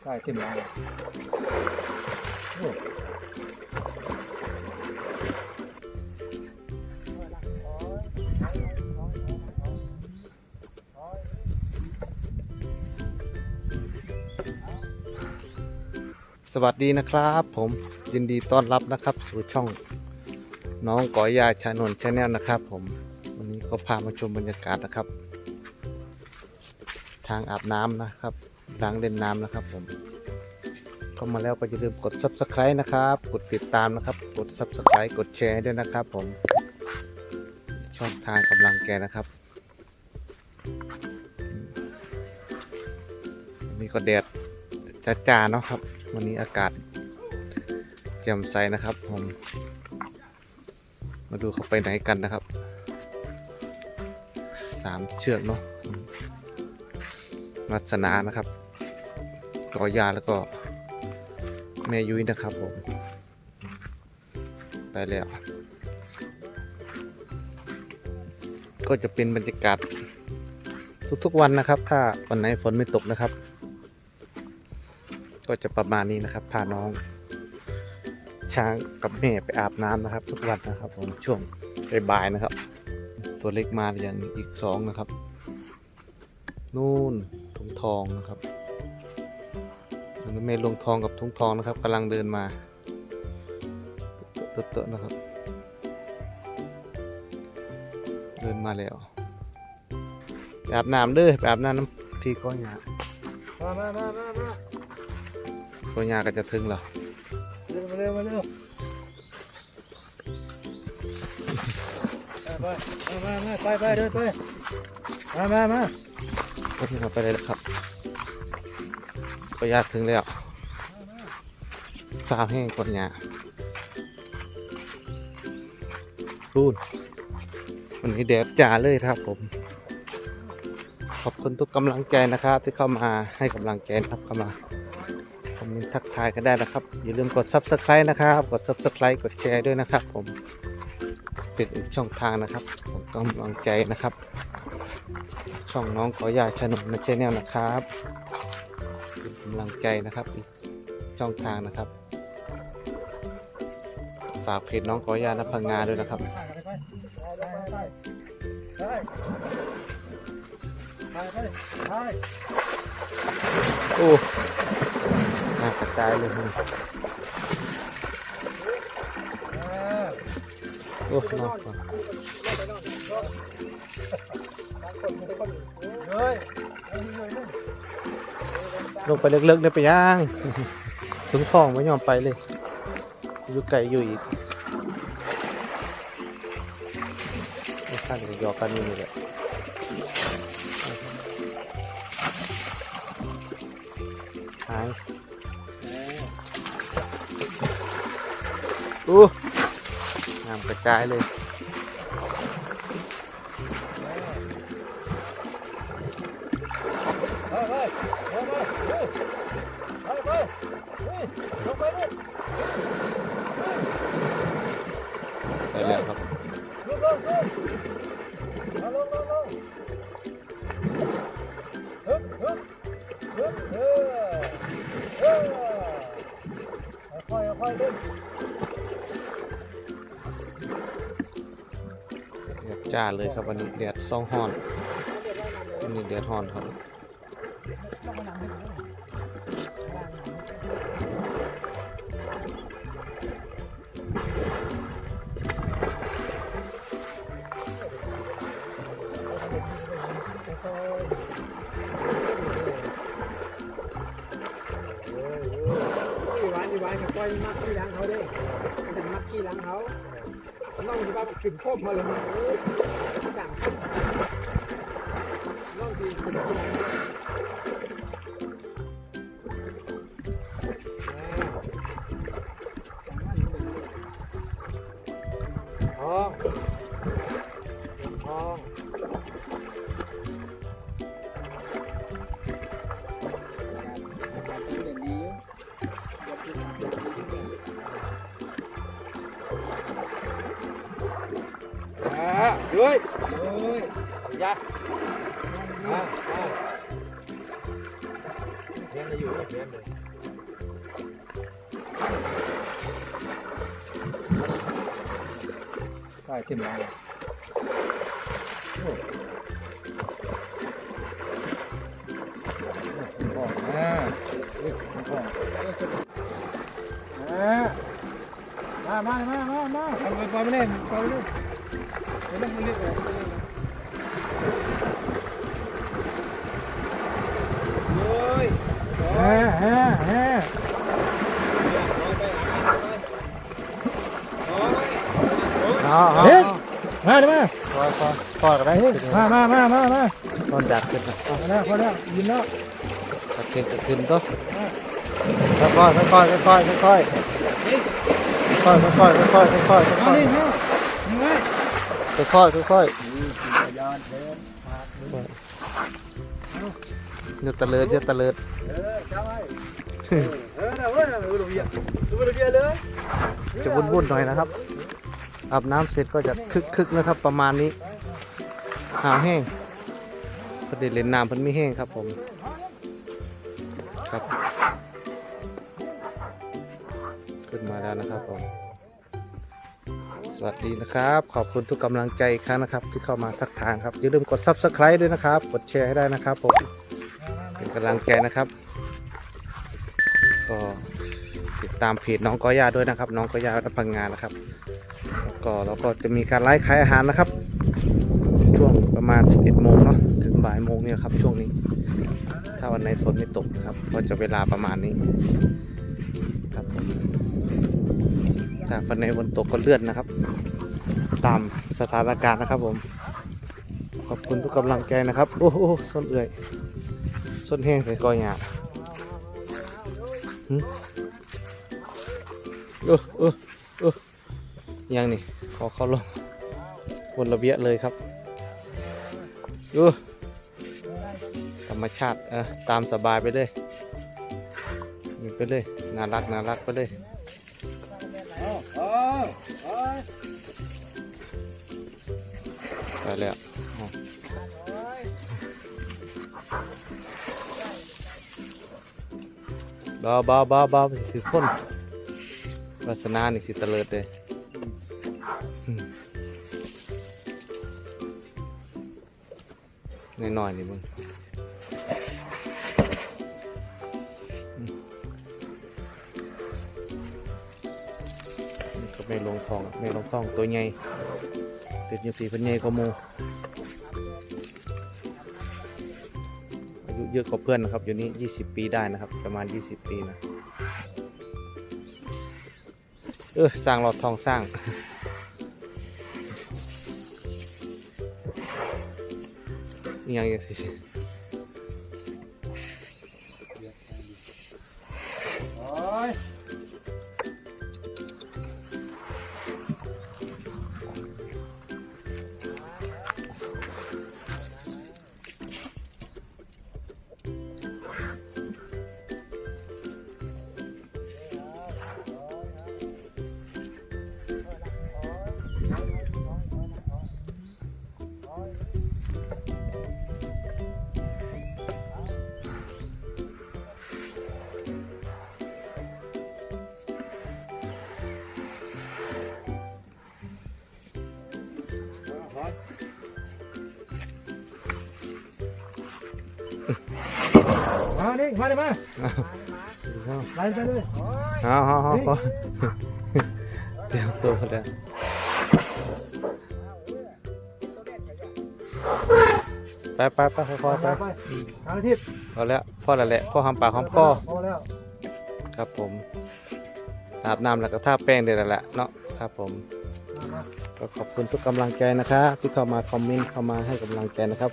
ใช่เต็มแล้วโอ้สวัสดีนะครับผมยินดีต้อนรับนะครับ สู่ช่องน้องก๋อยยาชานนท์ชาแนลนะครับ ผมวันนี้ก็พามาชมบรรยากาศนะครับ ทางอาบน้ำนะครับ ล้างเล่นน้ำนะครับผม เข้ามาแล้วก็อย่าลืมกด subscribe นะครับ กดติดตามนะครับ กด subscribe กดแชร์ด้วยนะครับผม ช่องทางกำลังแกนะครับ มีก็แดดจ้าๆเนาะครับ วันนี้อากาศแจ่มใสนะครับผม มาดูเขาไปไหนกันนะครับสามเชือกเนาะมวัสนานะครับ กอยาแล้วก็ แม่ยุ้ยนะครับผม ไปแล้ว ก็จะเป็นบรรยากาศทุกๆวันนะครับ ถ้าวันไหนฝนไม่ตกนะครับ ก็จะประมาณนี้นะครับพาน้อง ช้างกับแม่ไปอาบน้ำนะครับ ทุกวันนะครับ ผมช่วงบ่ายๆนะครับ ตัวเล็กมาอย่างอีกสองนะครับ นู่นถุงทองนะครับ อันนี้แม่ลงทองกับทุ่งทองนะครับกำลังเดินมาเตอะๆนะครับ เดินมาแล้วไปอาบน้ำเด้อไปอาบน้ำน้ำพี่ก้อยามามามามามาก้อยาก็จะถึงแล้วเร็วมาเร็วมาเร็วไปไปมามาไปไปเดินไปมามามาก็ที่เราไปเลยครับ ก้อยาถึงแล้วฟ้าวแห้งก้อยารูนวันนี้แดดจ้าเลยครับผม ขอบคุณทุกกำลังใจนะครับ ที่เข้ามาให้กำลังใจครับเข้ามาคอมเมนต์ทักทายกันได้นะครับ อย่าลืมกด subscribe นะครับ กด subscribe กดแชร์ด้วยนะครับผมเป็นอีกช่องทางนะครับผมกำลังใจนะครับ ช่องน้องขอยาชนนในชแนลนะครับ เป็นกำลังใจนะครับอีกช่องทางนะครับ ฝากเพจน้องขอยานพังงาด้วยนะครับไปไปไปไปไปโอ้น่ากระจายเลยครับโอ้นอก ลงไปเลิกๆได้ไปย่างถึงท้องไม่ยอมไปเลย อยู่ไกลอยู่อีกข้างจะยอกันนี่นี่แหละหายอู้งามกระจายเลย จ้าเลยครับวันนี้แดดซ่องฮ้อนวันนี้แดดฮ้อนครับอีหวานอีหวานกับก้อยมักขี้หลังเขาเด้มันจะมักขี้หลังเขา น้องที่บ้าขึ้นโคบมาเลยสั่งน้องที่ ยเฮ้ยยะอ่าอ่าเพี้ยนจะอยู่ไม่เพี้ยนเลยใช่ขึ้นมาเลยบอกนะบอกนะมามามามามาไปไปไปเล่นไปเล่น เลยโอ้ยเฮ้เฮ้เฮ้เอาเอาเฮ้ยมาดิมาพอพอพอกันได้มามามามามาตอนจัดขึ้นนะพอแล้วพอแล้วยินแล้วจัดขึ้นจัดขึ้นตัวค่อยๆค่อยๆค่อยๆค่อยๆค่อยๆค่อยๆค่อยๆค่อยๆค่มาอยดิมานี่ไงๆ ค่อยๆค่อยยอนเดินพาเดินๆอย่าตะเลิดอย่าตะเลิดเออจ้าไว้เออเออนะเว้ยดูดูเบียดูดูเบียเลยจะวุ่นๆหน่อยนะครับอาบน้ำเสร็จก็จะคึกๆนะครับ ประมาณนี้หาวแห้งพอดีเล่นน้ำเพิ่นไม่แห้งครับผมครับ ขึ้นมาแล้วนะครับผม สวัสดีนะครับ ขอบคุณทุกกำลังใจครั้งนะครับ ที่เข้ามาทักทายครับอย่าลืมกด subscribe ด้วยนะครับ กดแชร์ให้ได้นะครับผมเป็นกำลังใจนะครับ ก็ติดตามเพจน้องกอย่าด้วยนะครับ น้องกอย่ารับพังงานนะครับแล้วก็เราก็จะมีการไลฟ์ขายอาหารนะครับ ช่วงประมาณ 11โมงเนาะถึงบ่ายโมงเนี่ยครับช่วงนี้ ถ้าวันไหนฝนไม่ตกนะครับ ก็จะเวลาประมาณนี้ครับผม ถ้าวันไหนฝนตกก็เลื่อนนะครับ ตามสถานการณ์นะครับผม ขอบคุณทุกกำลังใจนะครับ โอ้โหส้นเอื่อยส้นแห้งใส่กอยหยาเออเออเออยังนี่ ขอเข้าลงบนระเบียเลยครับเออธรรมชาติเออตามสบายไปเลยไปเลย น่ารัก น่ารักไปเลย แล้วอ๋อเบาเบาบาเบาสิคนวาสนานี่สิตะเลิดเลยอืมน้อยๆนี่มึงก็ไม่ลงทองไม่ลงทองตัวใหญ่ เป็ดอยู่สี่พันเยกว่าหมูอายุเยอะกว่าเพื่อนนะครับ อยู่นี้ยี่สิบปีได้นะครับ ประมาณยี่สิบปีนะเออสร้างหลอดทองสร้างอิหยังยังสิ มาดิมาดิมาไล่ไปเลยเอาเอาเอาพอเตรียมตัวแล้วไปไปไปค่อยๆไปไปทางทิศพอแล้วพ่อแล้วแหละพ่อหอมปากหอมคอพอแล้วครับผมอาบน้ำแล้วก็ทาแป้งเดี๋ยวแหละเนาะครับผมก็ขอบคุณทุกกำลังใจนะครับที่เข้ามาคอมเมนต์เข้ามาให้กำลังใจนะครับ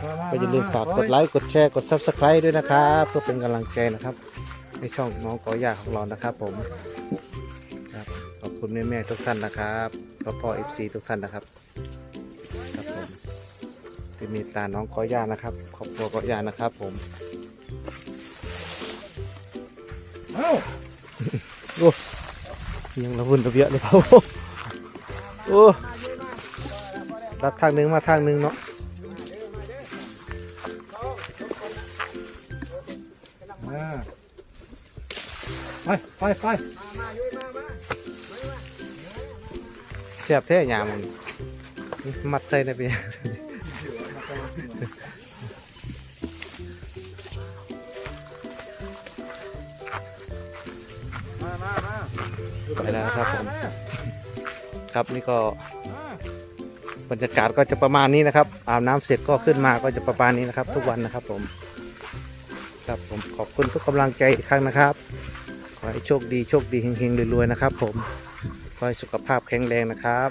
ก็อย่าลืมฝากกดไลค์ กดแชร์ กด subscribe ด้วยนะครับเพื่อเป็นกำลังใจนะครับ ในช่องน้องกอยาของเรานะครับผมครับขอบคุณแม่แม่ๆทุกท่านนะครับพ่อพ่อเอฟซีทุกท่านนะครับครับผมที่มีตาน้องกอยานะครับขอบคุณกอยานะครับผมเอ้ายังระวุ่นระเบียเลยเปล่าโอ้รัดทางหนึ่งมาทางหนึ่งเนาะ ไปไปไปมามายุ้ยมามามามาเสียบแท้ยามันมัดใส่ในเปียมามามาไปแล้วครับผมครับนี่ก็บรรยากาศก็จะประมาณนี้นะครับ อาบน้ำเสร็จก็ขึ้นมาก็จะประมาณนี้นะครับ ทุกวันนะครับผม ครับผมขอบคุณทุกกำลังใจอีกครั้งนะครับ ขอให้โชคดีโชคดีเฮงๆรวยๆนะครับผมขอให้สุขภาพแข็งแรงนะครับ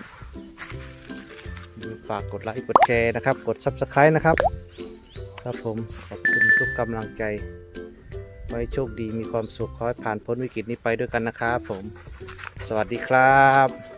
ฝากกดไลค์กดแชร์นะครับ กด subscribe นะครับ ครับผมขอบคุณทุกกำลังใจขอให้โชคดีมีความสุขขอให้ผ่านพ้นวิกฤตนี้ไปด้วยกันนะครับผม สวัสดีครับ